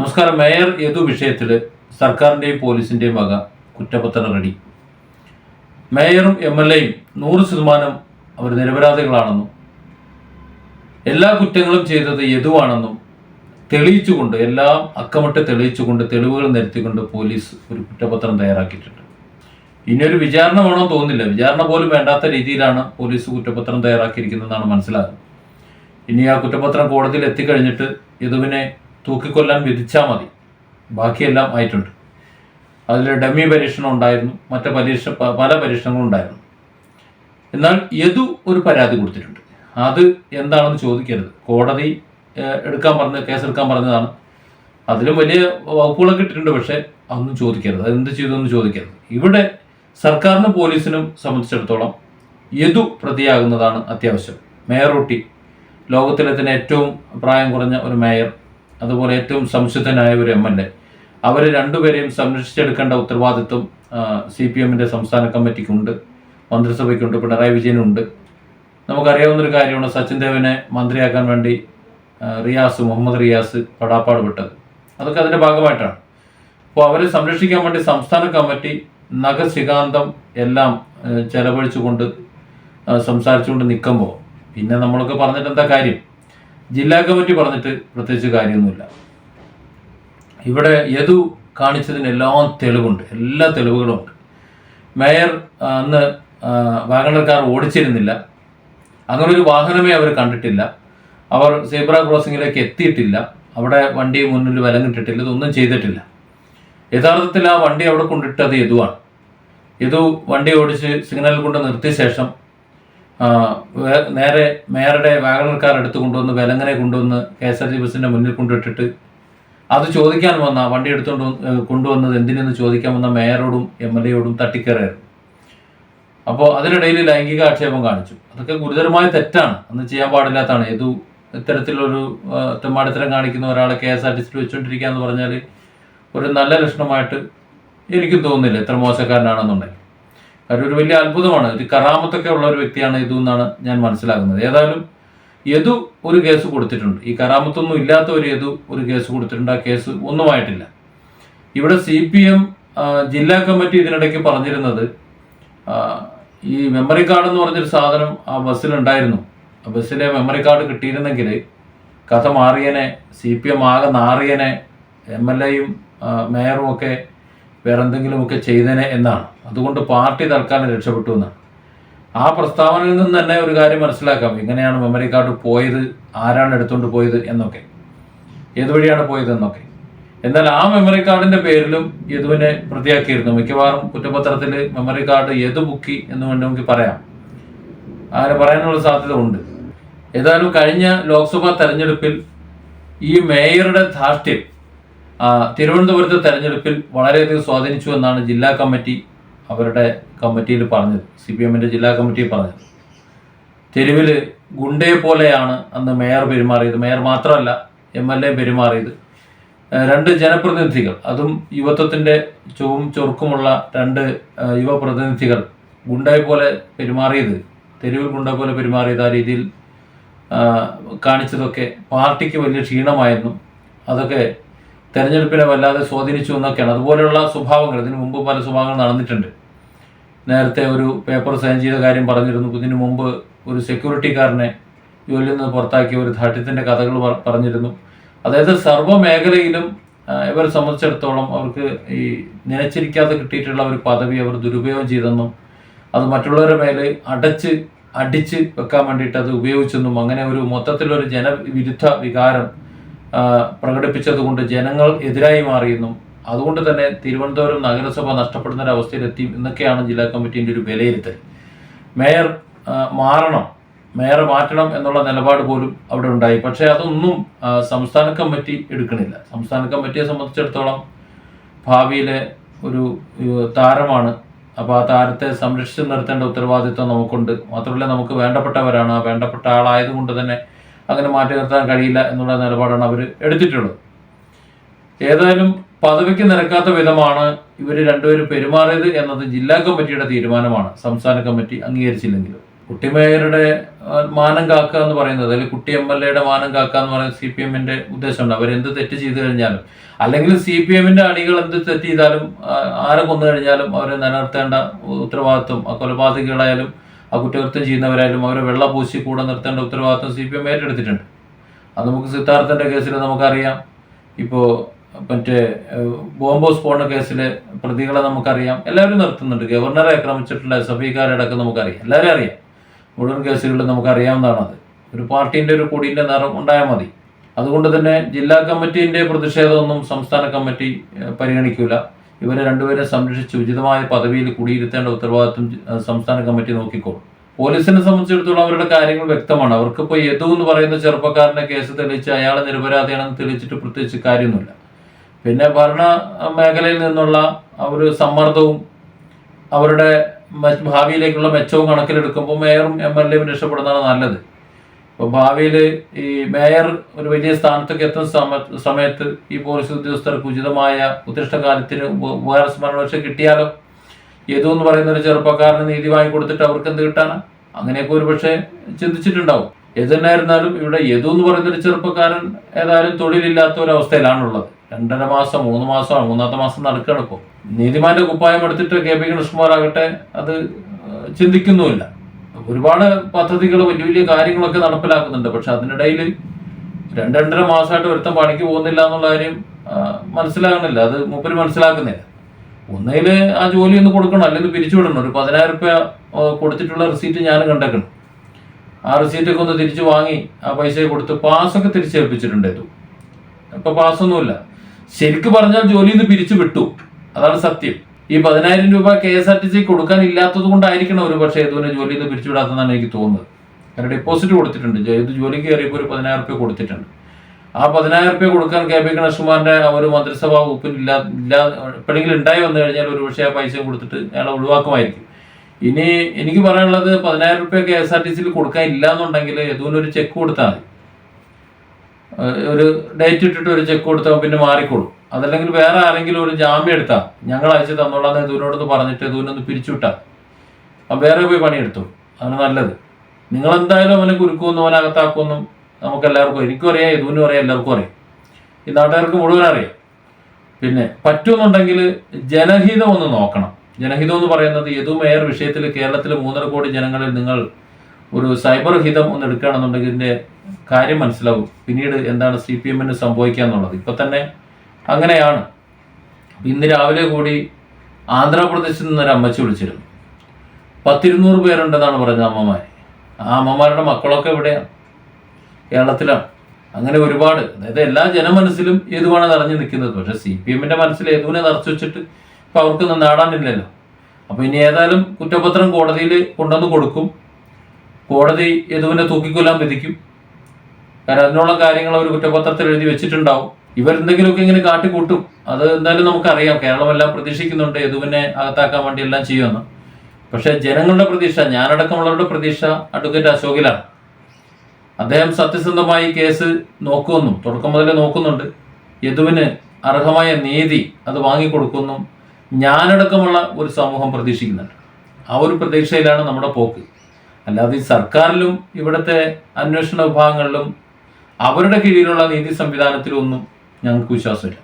നമസ്കാരം. മേയർ ഏതു വിഷയത്തിൽ സർക്കാരിന്റെയും പോലീസിന്റെയും വക കുറ്റപത്രം റെഡി. മേയറും എം എൽ എയും നൂറ് ശതമാനം അവർ നിരപരാധികളാണെന്നും എല്ലാ കുറ്റങ്ങളും ചെയ്തത് യദുവാണെന്നും തെളിയിച്ചുകൊണ്ട് എല്ലാം അക്കമിട്ട് തെളിയിച്ചുകൊണ്ട് തെളിവുകൾ നിരത്തിക്കൊണ്ട് പോലീസ് ഒരു കുറ്റപത്രം തയ്യാറാക്കിയിട്ടുണ്ട്. ഇനിയൊരു വിചാരണ വേണമെന്ന് തോന്നില്ല വിചാരണ പോലും വേണ്ടാത്ത രീതിയിലാണ് പോലീസ് കുറ്റപത്രം തയ്യാറാക്കിയിരിക്കുന്നതെന്നാണ് മനസ്സിലാകുന്നത്. ഇനി ആ കുറ്റപത്രം കോടതിയിൽ എത്തിക്കഴിഞ്ഞിട്ട് യദുവിനെ തൂക്കിക്കൊല്ലാൻ വിധിച്ചാൽ മതി. ബാക്കിയെല്ലാം ആയിട്ടുണ്ട്. അതിൽ ഡമ്മി പരീക്ഷണം ഉണ്ടായിരുന്നു. മറ്റ് പരീക്ഷ പല പരീക്ഷണങ്ങളും ഉണ്ടായിരുന്നു. എന്നാൽ യദു ഒരു പരാതി കൊടുത്തിട്ടുണ്ട്. അത് എന്താണെന്ന് ചോദിക്കരുത്. കോടതി എടുക്കാൻ പറഞ്ഞ കേസെടുക്കാൻ പറഞ്ഞതാണ്. അതിലും വലിയ വകുപ്പുകളൊക്കെ ഇട്ടിട്ടുണ്ട്. പക്ഷേ അതൊന്നും ചോദിക്കരുത്. അത് എന്ത് ചെയ്തു എന്ന് ചോദിക്കരുത്. ഇവിടെ സർക്കാരിനും പോലീസിനും സംബന്ധിച്ചിടത്തോളം യദു പ്രതിയാകുന്നതാണ് അത്യാവശ്യം. മേയർ ഊട്ടി ലോകത്തിലെ തന്നെ ഏറ്റവും പ്രായം കുറഞ്ഞ ഒരു മേയർ അതുപോലെ ഏറ്റവും സംശുദ്ധനായ ഒരു എം എൽ എ. അവരെ രണ്ടുപേരെയും സംരക്ഷിച്ചെടുക്കേണ്ട ഉത്തരവാദിത്വം സി പി എമ്മിന്റെ സംസ്ഥാന കമ്മിറ്റിക്കുണ്ട് മന്ത്രിസഭയ്ക്കുണ്ട് പിണറായി വിജയനുണ്ട്. നമുക്കറിയാവുന്നൊരു കാര്യമാണ് സച്ചിൻ ദേവനെ മന്ത്രിയാക്കാൻ വേണ്ടി റിയാസ് മുഹമ്മദ് റിയാസ് പടാപ്പാട് വിട്ടത്. അതൊക്കെ അതിന്റെ ഭാഗമായിട്ടാണ്. അപ്പോൾ അവരെ സംരക്ഷിക്കാൻ വേണ്ടി സംസ്ഥാന കമ്മിറ്റി നഖശികാന്തം എല്ലാം ചെലവഴിച്ചുകൊണ്ട് സംസാരിച്ചുകൊണ്ട് നിൽക്കുമ്പോൾ പിന്നെ നമ്മളൊക്കെ പറഞ്ഞിട്ട് എന്താ കാര്യം? ജില്ലാ കമ്മിറ്റി പറഞ്ഞിട്ട് പ്രത്യേകിച്ച് കാര്യമൊന്നുമില്ല. ഇവിടെ യദു കാണിച്ചതിന് എല്ലാം തെളിവുണ്ട്. എല്ലാ തെളിവുകളും ഉണ്ട്. മേയർ അന്ന് വാഗണർ ഓടിച്ചിരുന്നില്ല. അങ്ങനെ ഒരു വാഹനമേ അവർ കണ്ടിട്ടില്ല. അവർ സീബ്ര ക്രോസിങ്ങിലേക്ക് എത്തിയിട്ടില്ല. അവിടെ വണ്ടി മുന്നിൽ വിലങ്ങിട്ടിട്ടില്ല ഇതൊന്നും ചെയ്തിട്ടില്ല. യഥാർത്ഥത്തിൽ ആ വണ്ടി അവിടെ കൊണ്ടിട്ടത് യദുവാണ്. യദു വണ്ടി ഓടിച്ച് സിഗ്നൽ കൊണ്ട് നിർത്തിയ ശേഷം നേരെ മേയറുടെ വാഗണർക്കാർ കാർ എടുത്തു കൊണ്ടുവന്ന് വെലങ്ങനെ കൊണ്ടുവന്ന് കെ എസ് ആർ ടി ബസ്സിന്റെ മുന്നിൽ കൊണ്ടിട്ടിട്ട് അത് ചോദിക്കാൻ വന്ന വണ്ടി എടുത്തുകൊണ്ട് കൊണ്ടുവന്നത് എന്തിനെന്ന് ചോദിക്കാൻ വന്ന മേയറോടും എം എൽ എയോടും തട്ടിക്കയറായിരുന്നു അപ്പോൾ അതിനിടയിൽ ലൈംഗിക ആക്ഷേപം കാണിച്ചു. അതൊക്കെ ഗുരുതരമായ തെറ്റാണ്. അന്ന് ചെയ്യാൻ പാടില്ലാത്തതാണ്. ഏതു ഇത്തരത്തിലൊരു തെമ്മാടിത്തരം കാണിക്കുന്ന ഒരാളെ കെ എസ് ആർ ടി സിയിൽ വെച്ചുകൊണ്ടിരിക്കുക എന്ന് പറഞ്ഞാൽ ഒരു നല്ല ലക്ഷണമായിട്ട് എനിക്കും തോന്നുന്നില്ല. എത്ര മോശക്കാരനാണെന്നുണ്ടെങ്കിൽ. ഒരു വലിയ അത്ഭുതമാണ്. ഒരു കറാമത്തൊക്കെ ഉള്ള ഒരു വ്യക്തിയാണ് യദു എന്നാണ് ഞാൻ മനസ്സിലാക്കുന്നത്. ഏതായാലും യദു ഒരു കേസ് കൊടുത്തിട്ടുണ്ട്. ഈ കറാമത്തൊന്നും ഇല്ലാത്ത ഒരു യദു ഒരു കേസ് കൊടുത്തിട്ടുണ്ട്. ആ കേസ് ഒന്നുമായിട്ടില്ല ഇവിടെ സി പി എം ജില്ലാ കമ്മിറ്റി ഇതിനിടയ്ക്ക് പറഞ്ഞിരുന്നത് ഈ മെമ്മറി കാർഡ് എന്ന് പറഞ്ഞൊരു സാധനം ആ ബസ്സിലുണ്ടായിരുന്നു ആ ബസ്സിലെ മെമ്മറി കാർഡ് കിട്ടിയിരുന്നെങ്കിൽ കഥ മാറിയനെ സി പി എം ആകെ നാറിയനെ എം എൽ എയും മേയറും ഒക്കെ വേറെ എന്തെങ്കിലുമൊക്കെ ചെയ്തേനെ എന്നാണ്. അതുകൊണ്ട് പാർട്ടി തൽക്കാലം രക്ഷപ്പെട്ടു എന്നാണ്. ആ പ്രസ്താവനയിൽ നിന്ന് തന്നെ ഒരു കാര്യം മനസ്സിലാക്കാം. എങ്ങനെയാണ് മെമ്മറി കാർഡ് പോയത് ആരാണ് എടുത്തുകൊണ്ട് പോയത് എന്നൊക്കെ. ഏതുവഴിയാണ് പോയത് എന്നൊക്കെ. എന്നാൽ ആ മെമ്മറി കാർഡിന്റെ പേരിലും യദുവിനെ പ്രതിയാക്കിയിരുന്നു. മിക്കവാറും കുറ്റപത്രത്തിൽ മെമ്മറി കാർഡ് യദു ബുക്കി എന്ന് വേണ്ടി പറയാം. അങ്ങനെ പറയാനുള്ള സാധ്യത ഉണ്ട്. ഏതായാലും കഴിഞ്ഞ ലോക്സഭാ തെരഞ്ഞെടുപ്പിൽ ഈ മേയറുടെ ധാർഷ്ട്യം തിരുവനന്തപുരത്തെ തെരഞ്ഞെടുപ്പിൽ വളരെയധികം സ്വാധീനിച്ചു എന്നാണ് ജില്ലാ കമ്മിറ്റി അവരുടെ കമ്മിറ്റിയിൽ പറഞ്ഞത്. സി പി എമ്മിന്റെ ജില്ലാ കമ്മിറ്റി പറഞ്ഞത്. തെരുവിൽ ഗുണ്ടയെ പോലെയാണ് അന്ന് മേയർ പെരുമാറിയത്. മേയർ മാത്രമല്ല എം എൽ എ പെരുമാറിയത്. രണ്ട് ജനപ്രതിനിധികൾ അതും യുവത്വത്തിന്റെ ചുവും ചൊറുക്കുമുള്ള രണ്ട് യുവപ്രതിനിധികൾ ഗുണ്ടയെ പോലെ പെരുമാറിയത് തെരുവിൽ ഗുണ്ട പോലെ പെരുമാറിയത് ആ രീതിയിൽ കാണിച്ചതൊക്കെ പാർട്ടിക്ക് വലിയ ക്ഷീണമായിരുന്നു. അതൊക്കെ തെരഞ്ഞെടുപ്പിനെ വല്ലാതെ സ്വാധീനിച്ചു എന്നൊക്കെയാണ്. അതുപോലെയുള്ള സ്വഭാവങ്ങൾ ഇതിനു മുമ്പ് പല സ്വഭാവങ്ങൾ നടന്നിട്ടുണ്ട്. നേരത്തെ ഒരു പേപ്പർ സൈൻ ചെയ്ത കാര്യം പറഞ്ഞിരുന്നു. ഇതിനു മുമ്പ് ഒരു സെക്യൂരിറ്റിക്കാരനെ ജോലിയിൽ നിന്ന് പുറത്താക്കിയ ഒരു ധാഠ്യത്തിന്റെ കഥകൾ പറഞ്ഞിരുന്നു. അതായത് സർവ മേഖലയിലും ഇവരെ സംബന്ധിച്ചിടത്തോളം അവർക്ക് ഈ നിലച്ചിരിക്കാതെ കിട്ടിയിട്ടുള്ള ഒരു പദവി അവർ ദുരുപയോഗം ചെയ്തെന്നും അത് മറ്റുള്ളവരുടെ മേലെ അടച്ച് അടിച്ച് വെക്കാൻ വേണ്ടിയിട്ട് അത് ഉപയോഗിച്ചെന്നും അങ്ങനെ ഒരു മൊത്തത്തിലൊരു ജനവിരുദ്ധ വികാരം ആ, പ്രകടിപ്പിച്ചത് കൊണ്ട് ജനങ്ങൾ എതിരായി മാറിയെന്നും അതുകൊണ്ട് തന്നെ തിരുവനന്തപുരം നഗരസഭ നഷ്ടപ്പെടുന്ന ഒരു അവസ്ഥയിലെത്തി എന്നൊക്കെയാണ് ജില്ലാ കമ്മിറ്റീന്റെ ഒരു വിലയിരുത്തൽ. മേയർ മാറണം മേയർ മാറ്റണം എന്നുള്ള നിലപാട് പോലും അവിടെ ഉണ്ടായി. പക്ഷേ അതൊന്നും സംസ്ഥാന കമ്മിറ്റി എടുക്കണില്ല. സംസ്ഥാന കമ്മിറ്റിയെ സംബന്ധിച്ചിടത്തോളം ഭാവിയിലെ ഒരു താരമാണ്. അപ്പോൾ ആ താരത്തെ സംരക്ഷിച്ചു നിർത്തേണ്ട ഉത്തരവാദിത്വം നമുക്കുണ്ട്. മാത്രമല്ല നമുക്ക് വേണ്ടപ്പെട്ടവരാണ്. ആ വേണ്ടപ്പെട്ട ആളായതുകൊണ്ട് തന്നെ അങ്ങനെ മാറ്റി നിർത്താൻ കഴിയില്ല എന്നുള്ള നിലപാടാണ് അവർ എടുത്തിട്ടുള്ളത്. ഏതായാലും പദവിക്ക് നിരക്കാത്ത വിധമാണ് ഇവർ രണ്ടുപേരും പെരുമാറിയത് എന്നത് ജില്ലാ കമ്മിറ്റിയുടെ തീരുമാനമാണ്. സംസ്ഥാന കമ്മിറ്റി അംഗീകരിച്ചില്ലെങ്കിലും. കുട്ടിമേയറുടെ മാനം കാക്കുക എന്ന് പറയുന്നത് അല്ലെങ്കിൽ കുട്ടി എം എൽ എയുടെ മാനം കാക്കുക എന്ന് പറയുന്നത് സി പി എമ്മിന്റെ ഉദ്ദേശമുണ്ട് അവരെന്ത് തെറ്റ് ചെയ്തു കഴിഞ്ഞാലും അല്ലെങ്കിൽ സി പി എമ്മിന്റെ അണികൾ എന്ത് തെറ്റ് ചെയ്താലും ആരെ കൊന്നു കഴിഞ്ഞാലും അവരെ നിലനിർത്തേണ്ട ഉത്തരവാദിത്വം കൊലപാതകികളായാലും ആ കുറ്റകൃത്യം ചെയ്യുന്നവരായാലും അവരെ വെള്ള പൂശി കൂടെ നിർത്തേണ്ട ഉത്തരവാദിത്വം സി പി എം ഏറ്റെടുത്തിട്ടുണ്ട്. അത് നമുക്ക് സിദ്ധാർത്ഥന്റെ കേസിൽ നമുക്കറിയാം. ഇപ്പോൾ മറ്റേ ബോംബ് സ്ഫോടന കേസിലെ പ്രതികളെ നമുക്കറിയാം. എല്ലാവരും നിർത്തുന്നുണ്ട്. ഗവർണറെ ആക്രമിച്ചിട്ടുള്ള ഐക്കാരടക്കം നമുക്കറിയാം. എല്ലാവരും അറിയാം. മുഴുവൻ കേസുകളിലും നമുക്കറിയാവുന്നതാണ് അത് ഒരു പാർട്ടീന്റെ ഒരു കൊടിന്റെ നിറം ഉണ്ടായാൽ മതി. അതുകൊണ്ട് തന്നെ ജില്ലാ കമ്മിറ്റീന്റെ പ്രതിഷേധമൊന്നും സംസ്ഥാന കമ്മിറ്റി ഏഹ്, പരിഗണിക്കൂല. ഇവരെ രണ്ടുപേരെ സംരക്ഷിച്ച് ഉചിതമായ പദവിയിൽ കുടിയിരുത്തേണ്ട ഉത്തരവാദിത്വം സംസ്ഥാന കമ്മിറ്റി നോക്കിക്കോളും പോലീസിനെ സംബന്ധിച്ചിടത്തോളം അവരുടെ കാര്യങ്ങൾ വ്യക്തമാണ്. അവർക്കിപ്പോൾ യദു എന്ന് പറയുന്ന ചെറുപ്പക്കാരനെ കേസ് തെളിച്ച് അയാൾ നിരപരാധിയാണെന്ന് തെളിയിച്ചിട്ട് പ്രത്യേകിച്ച് കാര്യമൊന്നുമില്ല. പിന്നെ ഭരണ മേഖലയിൽ നിന്നുള്ള അവർ സമ്മർദ്ദവും അവരുടെ ഭാവിയിലേക്കുള്ള മെച്ചവും കണക്കിലെടുക്കുമ്പോൾ മേയറും എം എൽ എയും രക്ഷപ്പെടുന്നതാണ് നല്ലത്. ഭാവിയിൽ ഈ മേയർ ഒരു വലിയ സ്ഥാനത്തൊക്കെ എത്തുന്ന സമയത്ത് ഈ പോലീസ് ഉദ്യോഗസ്ഥർക്ക് ഉചിതമായ ഉത്തിഷ്ടകാലത്തിന് ഉപകാര ഉപകാരസ്മരണ പക്ഷെ കിട്ടിയാലോ? യദു എന്ന് പറയുന്ന ഒരു ചെറുപ്പക്കാരന് നീതി വാങ്ങിക്കൊടുത്തിട്ട് അവർക്ക് എന്ത് കിട്ടാണ് അങ്ങനെയൊക്കെ ഒരു പക്ഷേ ചിന്തിച്ചിട്ടുണ്ടാവും. ഏതെന്നായിരുന്നാലും ഇവിടെ യദു എന്ന് പറയുന്ന ഒരു ചെറുപ്പക്കാരൻ ഏതായാലും തൊഴിലില്ലാത്ത ഒരു അവസ്ഥയിലാണുള്ളത്. രണ്ടര മാസം മൂന്ന് മാസമാണ് മൂന്നാമത്തെ മാസം നടക്കുകയാണ് ഇപ്പോൾ നീതിമാന്റെ കുപ്പായം എടുത്തിട്ട് കെ പി കൃഷ്ണകുമാർ ആകട്ടെ അത് ചിന്തിക്കുന്നുമില്ല. ഒരുപാട് പദ്ധതികൾ വലിയ വലിയ കാര്യങ്ങളൊക്കെ നടപ്പിലാക്കുന്നുണ്ട്. പക്ഷെ അതിനിടയിൽ രണ്ട് രണ്ടര മാസമായിട്ട് ഒരുത്തം പണിക്ക് പോകുന്നില്ല എന്നുള്ള കാര്യം മനസ്സിലാകുന്നില്ല. അത് മൂപ്പര് മനസ്സിലാക്കുന്നില്ല. ഒന്നുകിൽ ആ ജോലി ഒന്ന് കൊടുക്കണം. അല്ലെങ്കിൽ പിരിച്ചു വിടണം. ഒരു പതിനായിരം റുപ്യ കൊടുത്തിട്ടുള്ള റിസീറ്റ് ഞാൻ കണ്ടേക്കണം. ആ റിസീറ്റൊക്കെ ഒന്ന് തിരിച്ചു വാങ്ങി ആ പൈസ കൊടുത്ത് പാസ്സൊക്കെ തിരിച്ചേൽപ്പിച്ചിട്ടുണ്ട് ഇത്. ഇപ്പൊ പാസ്സൊന്നുമില്ല. ശരിക്കും പറഞ്ഞാൽ ജോലിയിൽ നിന്ന് പിരിച്ചു വിട്ടു. അതാണ് സത്യം. ഈ പതിനായിരം രൂപ K S R T C കൊടുക്കാൻ ഇല്ലാത്തത് കൊണ്ടായിരിക്കണം ഒരു പക്ഷേ ഏതുവിനെ ജോലി നിന്ന് പിരിച്ചുവിടാത്തതെന്നാണ് എനിക്ക് തോന്നുന്നത്. കാരണം ഡെപ്പോസിറ്റ് കൊടുത്തിട്ടുണ്ട്. ഏത് ജോലി കയറിയപ്പോൾ ഒരു പതിനായിരം റുപ്യ കൊടുത്തിട്ടുണ്ട്. ആ പതിനായിരം റുപ്യ കൊടുക്കാൻ കെ പി ഗണേഷ്കുമാറിന്റെ ആ ഒരു മന്ത്രിസഭാ വകുപ്പിൽ ഇല്ലാ ഇല്ലാ എപ്പോഴെങ്കിലും ഉണ്ടായി വന്നു കഴിഞ്ഞാൽ ഒരു പക്ഷേ ആ പൈസ കൊടുത്തിട്ട് അയാളെ ഒഴിവാക്കുമായിരിക്കും. ഇനി എനിക്ക് പറയാനുള്ളത് പതിനായിരം റുപ്യ കെ എസ് ആർ ടി സിയിൽ കൊടുക്കാൻ ഇല്ല എന്നുണ്ടെങ്കിൽ ഏതുപോലെ ഒരു ചെക്ക് കൊടുത്താൽ മതി. ഒരു ഡേറ്റ് ഇട്ടിട്ട് ഒരു ചെക്ക് കൊടുത്താൽ പിന്നെ മാറിക്കോളും. അതല്ലെങ്കിൽ വേറെ ആരെങ്കിലും ഒരു ജാമ്യം എടുത്താൽ ഞങ്ങൾ അയച്ചു തന്നോളാം യദുവിനോടൊന്ന് പറഞ്ഞിട്ട് യദുവിനൊന്ന് പിരിച്ചുവിട്ടാ അപ്പം വേറെ പോയി പണിയെടുത്തു. അതാണ് നല്ലത്. നിങ്ങൾ എന്തായാലും അവനെ കുരുക്കുമെന്നും അവനെ അകത്താക്കുമെന്നും നമുക്ക് എല്ലാവർക്കും എനിക്കും അറിയാം ഇതൂനും അറിയാം എല്ലാവർക്കും അറിയാം. ഈ നാട്ടുകാർക്ക് മുഴുവൻ അറിയാം. പിന്നെ പറ്റുമെന്നുണ്ടെങ്കിൽ ജനഹിതം ഒന്ന് നോക്കണം. ജനഹിതം എന്ന് പറയുന്നത് യദു മേയർ വിഷയത്തിൽ കേരളത്തിലെ മൂന്നര കോടി ജനങ്ങളിൽ നിങ്ങൾ ഒരു സൈബർ ഹിതം ഒന്ന് എടുക്കുകയാണെന്നുണ്ടെങ്കിൽ ഇതിന്റെ കാര്യം മനസ്സിലാവും. പിന്നീട് എന്താണ് സി പി എമ്മിന് സംഭവിക്കുക എന്നുള്ളത്. ഇപ്പൊ തന്നെ അങ്ങനെയാണ്. ഇന്ന് രാവിലെ കൂടി ആന്ധ്രാപ്രദേശിൽ നിന്ന് ഒരു അമ്മച്ചി വിളിച്ചിരുന്നു. പത്തിരുന്നൂറ് പേരുണ്ടെന്നാണ് പറഞ്ഞത് അമ്മമാർ ആ അമ്മമാരുടെ മക്കളൊക്കെ എവിടെയാണ് കേരളത്തിലാണ്. അങ്ങനെ ഒരുപാട്. അതായത് എല്ലാ ജനമനസ്സിലും ഏതുവാണ് നിറഞ്ഞു നിൽക്കുന്നത്. പക്ഷെ സി പി എമ്മിന്റെ മനസ്സിൽ ഏതുവിനെ നിറച്ചു വെച്ചിട്ട് ഇപ്പൊ അവർക്കൊന്നും നേടാനില്ലല്ലോ. അപ്പൊ ഇനി ഏതായാലും കുറ്റപത്രം കോടതിയിൽ കൊണ്ടുവന്ന് കൊടുക്കും. കോടതി യദുവിനെ തൂക്കിക്കൊല്ലാൻ വിധിക്കും. കാരണം അതിനുള്ള കാര്യങ്ങൾ അവർ കുറ്റപത്രത്തിൽ എഴുതി വെച്ചിട്ടുണ്ടാവും. ഇവരെന്തെങ്കിലുമൊക്കെ ഇങ്ങനെ കാട്ടിക്കൂട്ടും. അത് എന്തായാലും നമുക്കറിയാം. കേരളമെല്ലാം പ്രതീക്ഷിക്കുന്നുണ്ട് യദുവിനെ അകത്താക്കാൻ വേണ്ടി എല്ലാം ചെയ്യുമെന്ന്. പക്ഷേ ജനങ്ങളുടെ പ്രതീക്ഷ ഞാനടക്കമുള്ളവരുടെ പ്രതീക്ഷ അഡ്വക്കേറ്റ് അശോകിലാണ്. അദ്ദേഹം സത്യസന്ധമായി കേസ് നോക്കുമെന്നും തുടക്കം മുതലേ നോക്കുന്നുണ്ട്. യദുവിന് അർഹമായ നീതി അത് വാങ്ങിക്കൊടുക്കുമെന്നും ഞാനടക്കമുള്ള ഒരു സമൂഹം പ്രതീക്ഷിക്കുന്നുണ്ട്. ആ ഒരു പ്രതീക്ഷയിലാണ് നമ്മുടെ പോക്ക്. അല്ലാതെ ഈ സർക്കാരിലും ഇവിടുത്തെ അന്വേഷണ വിഭാഗങ്ങളിലും അവരുടെ കീഴിലുള്ള നീതി സംവിധാനത്തിലും ഒന്നും ഞങ്ങൾക്ക് വിശ്വാസമില്ല.